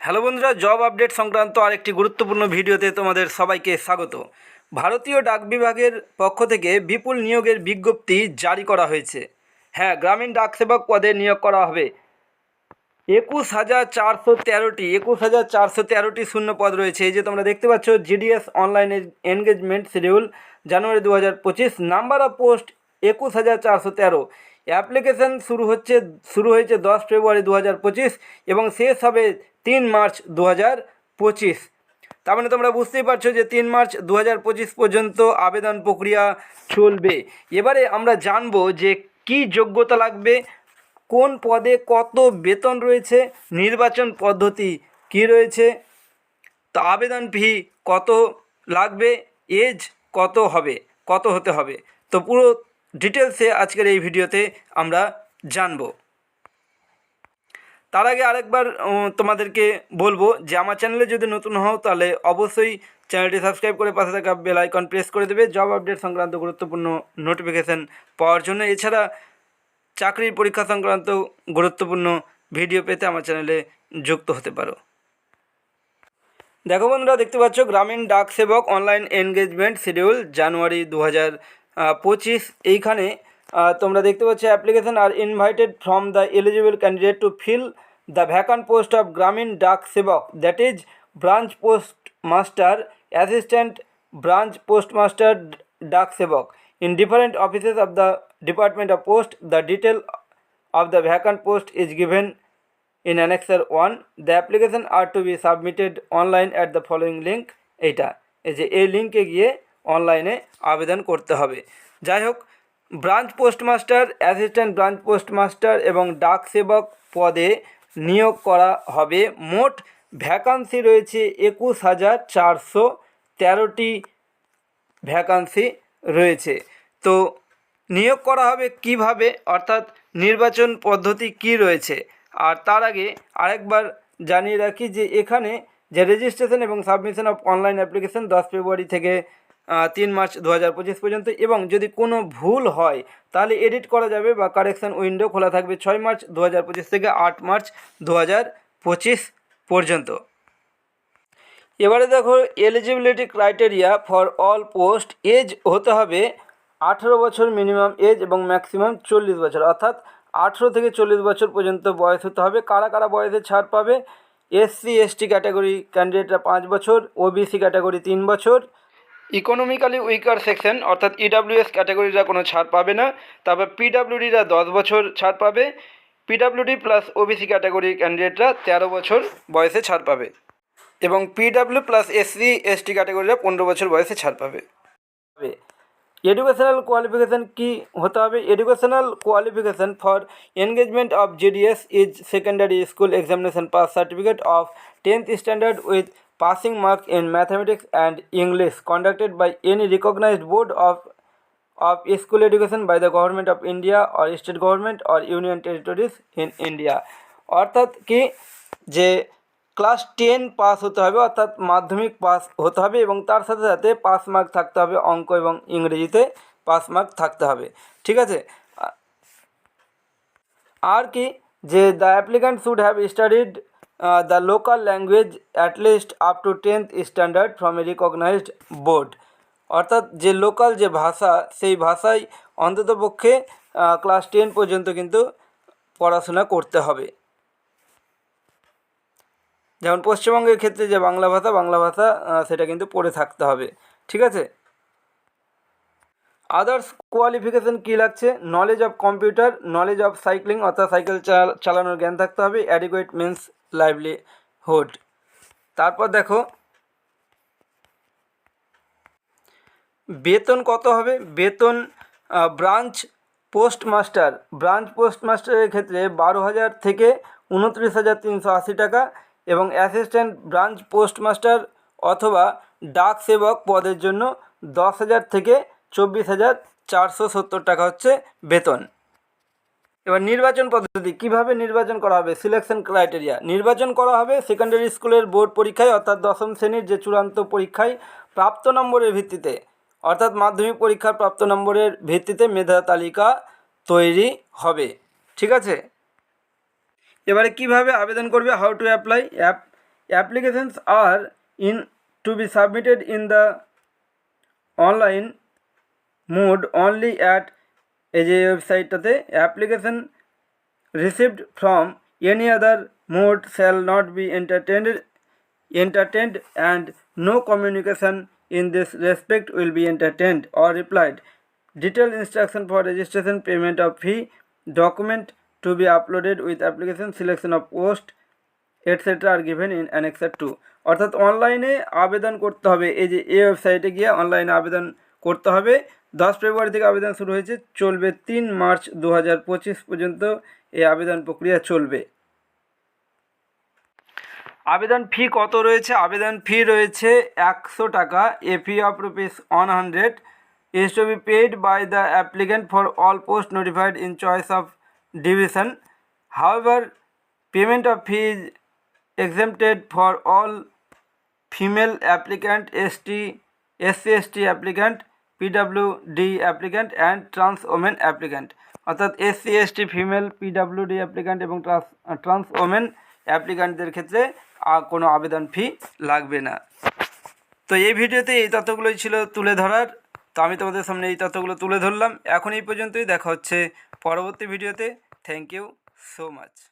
Hello বন্ধুরা, job update সংক্রান্ত আরেকটি গুরুত্বপূর্ণ ভিডিওতে তোমাদের সবাইকে স্বাগত। ভারতীয় ডাক বিভাগের পক্ষ থেকে বিপুল নিয়োগের বিজ্ঞপ্তি জারি করা হয়েছে। হ্যাঁ গ্রামীণ ডাক সেবক পদে নিয়োগ করা হবে। একুশ হাজার চারশো তেরোটি, একুশ হাজার চারশো তেরোটি শূন্য পদ রয়েছে। এই যে তোমরা দেখতে পাচ্ছ GDS online engagement schedule January দু হাজার পঁচিশ নাম্বার অফ পোস্ট একুশ হাজার চারশো তেরো। অ্যাপ্লিকেশন শুরু হচ্ছে, শুরু হয়েছে দশ ফেব্রুয়ারি দু হাজার পঁচিশ এবং শেষ হবে তিন মার্চ দু হাজার পঁচিশ। তার মানে তোমরা বুঝতেই পারছ যে তিন মার্চ দু হাজার পঁচিশ পর্যন্ত আবেদন প্রক্রিয়া চলবে। এবারে আমরা জানব যে কি যোগ্যতা লাগবে, কোন পদে কত বেতন রয়েছে, নির্বাচন পদ্ধতি কি রয়েছে, তো আবেদন ফি কত লাগবে, এজ কত হবে, কত হতে হবে। তো পুরো ডিটেলসে আজকের এই ভিডিওতে আমরা জানব। তার আগে আরেকবার তোমাদেরকে বলব যে আমার চ্যানেলে যদি নতুন হও, তাহলে অবশ্যই চ্যানেলটি সাবস্ক্রাইব করে পাশে থাকা বেল আইকন প্রেস করে দেবে, জব আপডেট সংক্রান্ত গুরুত্বপূর্ণ নোটিফিকেশান পাওয়ার জন্য। এছাড়া চাকরির পরীক্ষা সংক্রান্ত গুরুত্বপূর্ণ ভিডিও পেতে আমার চ্যানেলে যুক্ত হতে পারো। দেখো বন্ধুরা, দেখতে পাচ্ছ, গ্রামীণ ডাক সেবক অনলাইন এনগেজমেন্ট শিডিউল জানুয়ারি দু হাজার পঁচিশ এইখানে তোমরা দেখতে পাচ্ছ application are invited from the eligible candidate to fill the vacant post of Gramin Dak Sevak that is branch post master assistant branch post master Dak Sevak in different offices of the department of post the detail of the vacant post is given in annexer 1 the application are to be submitted online at the following link এইটা এই যে এই লিঙ্কে গিয়ে অনলাইনে আবেদন করতে হবে। যাই হোক branch postmaster, assistant branch postmaster এবং ডাক সেবক পদে নিয়োগ করা হবে। মোট ভ্যাকান্সি রয়েছে একুশ হাজার চারশো তেরোটি ভ্যাকান্সি রয়েছে। তো নিয়োগ করা হবে কীভাবে? অর্থাৎ নির্বাচন পদ্ধতি কি রয়েছে? আর তার আগে আরেকবার জানিয়ে রাখি যে এখানে যে রেজিস্ট্রেশন এবং সাবমিশন অফ অনলাইন অ্যাপ্লিকেশন দশ ফেব্রুয়ারি থেকে তিন মার্চ দু হাজার পঁচিশ পর্যন্ত। এবং যদি কোনো ভুল হয়, তাহলে এডিট করা যাবে বা কারেকশন উইন্ডো খোলা থাকবে ছয় মার্চ দু হাজার পঁচিশ থেকে আট মার্চ দু হাজার পঁচিশ পর্যন্ত। এবারে দেখো eligibility criteria for all post age হতে হবে আঠেরো বছর মিনিমাম এজ এবং ম্যাক্সিমাম চল্লিশ বছর। অর্থাৎ আঠেরো থেকে চল্লিশ বছর পর্যন্ত বয়স হতে হবে। কারা কারা বয়সে ছাড় পাবে? এসসি এসটি ক্যাটাগরি ক্যান্ডিডেটরা পাঁচ বছর ওবিসি ক্যাটাগরি তিন বছর ইকোনমিক্যালি উইকার সেকশন অর্থাৎ ইডাব্লিউএস ক্যাটাগরিরা কোনো ছাড় পাবে না তারপর পিডাব্লিউডিরা দশ বছর ছাড় পাবে পিডাব্লিউডি প্লাস ওবিসি ক্যাটাগরি ক্যান্ডিডেটরা তেরো বছর বয়সে ছাড় পাবে, এবং পিডাব্লিউ প্লাস এসসি এসটি ক্যাটাগরিরা পনেরো বছর বয়সে ছাড় পাবে। এডুকেশনাল কোয়ালিফিকেশান কি হতে হবে? Educational qualification for engagement of GDS is secondary school examination pass certificate of tenth standard with passing marks in mathematics and english conducted by any recognized board of of school education by the government of india or state government or union territories in india অর্থাৎ কি যে class ten pass হতে হবে অর্থাৎ মাধ্যমিক pass হতে হবে এবং তার সাথে সাথে পাস মার্ক থাকতে হবে অঙ্ক এবং ইংরেজিতে পাস মার্ক থাকতে হবে ঠিক আছে আর কি যে the applicant should have studied the local language at least up to tenth standard from a recognised board অর্থাৎ যে লোকাল যে ভাষা, সেই ভাষায় অন্ততপক্ষে ক্লাস টেন পর্যন্ত কিন্তু পড়াশোনা করতে হবে। যেমন পশ্চিমবঙ্গের ক্ষেত্রে যে বাংলা ভাষা বাংলা ভাষা সেটা কিন্তু পড়ে থাকতে হবে। ঠিক আছে? আদার্স কোয়ালিফিকেশন কী লাগছে? Knowledge of computer knowledge of cycling অর্থাৎ সাইকেল চাল- চালানোর জ্ঞান থাকতে হবে অ্যাডিকুয়েট মিন্স লাইভলিহুড তারপর দেখো, বেতন কত হবে? বেতন ব্রাঞ্চ পোস্টমাস্টার ব্রাঞ্চ পোস্টমাস্টারের ক্ষেত্রে বারো হাজার থেকে উনত্রিশ হাজার তিনশো আশি টাকা এবং অ্যাসিস্ট্যান্ট ব্রাঞ্চ পোস্টমাস্টার অথবা ডাক সেবক পদের জন্য দশ হাজার থেকে চব্বিশ হাজার চারশো সত্তর টাকা হচ্ছে বেতন। এবার নির্বাচন পদ্ধতি, কীভাবে নির্বাচন করা হবে? সিলেকশন ক্রাইটেরিয়া নির্বাচন করা হবে সেকেন্ডারি স্কুলের বোর্ড পরীক্ষায়, অর্থাৎ দশম শ্রেণির যে চূড়ান্ত পরীক্ষায় প্রাপ্ত নম্বরের ভিত্তিতে। অর্থাৎ মাধ্যমিক পরীক্ষার প্রাপ্ত নম্বরের ভিত্তিতে মেধা তালিকা তৈরি হবে। ঠিক আছে? এবারে কীভাবে আবেদন করবে? How to apply app applications are in, to be submitted in the online mode only at এই যে ওয়েবসাইটটাতে application received from any other mode shall not be entertained entertained and no communication in this respect will be entertained or replied detailed instruction for registration payment of fee document to be uploaded with selection of post et cetera R given in annexure two অর্থাৎ অনলাইনে আবেদন করতে হবে এই যে এই ওয়েবসাইটে গিয়ে অনলাইনে আবেদন করতে হবে দশ ফেব্রুয়ারি থেকে আবেদন শুরু হয়েছে, চলবে তিন মার্চ দু হাজার পঁচিশ পর্যন্ত এই আবেদন প্রক্রিয়া চলবে। আবেদন ফি কত রয়েছে? আবেদন ফি রয়েছে একশো টাকা, a fee of rupees one hundred. Is to be paid by the applicant for all post notified in choice of division. However, payment of fee is exempted for all female applicant ST SC ST applicant PWD applicant and trans women applicant অর্থাৎ SC ST female PWD applicant এবং trans trans women অ্যাপ্লিক্যান্টদের ক্ষেত্রে কোনো আবেদন ফি লাগবে না। তো এই ভিডিওতে এই তথ্যগুলোই ছিল তুলে ধরার। তো আমি তোমাদের সামনে এই তথ্যগুলো তুলে ধরলাম। এখন এই পর্যন্তই। দেখা হচ্ছে পরবর্তী ভিডিওতে। Thank you so much